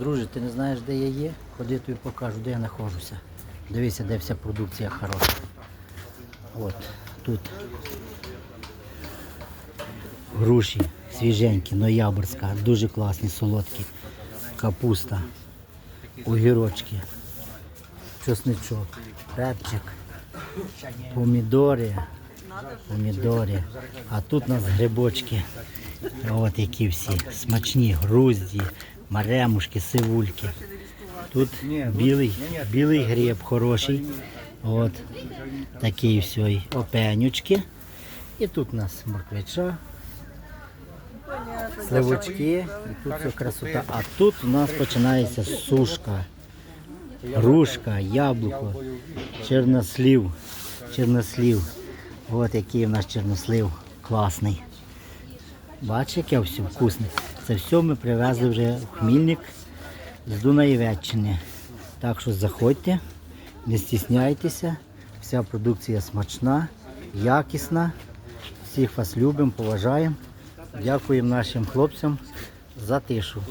Друже, ти не знаєш, де я є? Ходи тобі покажу, де я знаходжуся. Дивися, де вся продукція хороша. От, тут. Груші свіженькі, ноябрьська, дуже класні, солодкі. Капуста, огірочки, чесничок, репчик, помідори, помідори. А тут у нас грибочки. От які всі смачні, грузді, маремушки, сивульки. Тут білий, білий гриб хороший. От такий все, опенючки. І тут у нас морквича, сливочки, і тут все красота. А тут у нас починається сушка, грушка, яблуко, чорнослів, чорнослів. От який у нас чорнослив класний. Бачиш, яке все вкусне. Це все ми привезли вже в Хмільник з Дунаєвеччини. Так що заходьте, не стісняйтеся. Вся продукція смачна, якісна. Всіх вас любимо, поважаємо. Дякуємо нашим хлопцям за тишу.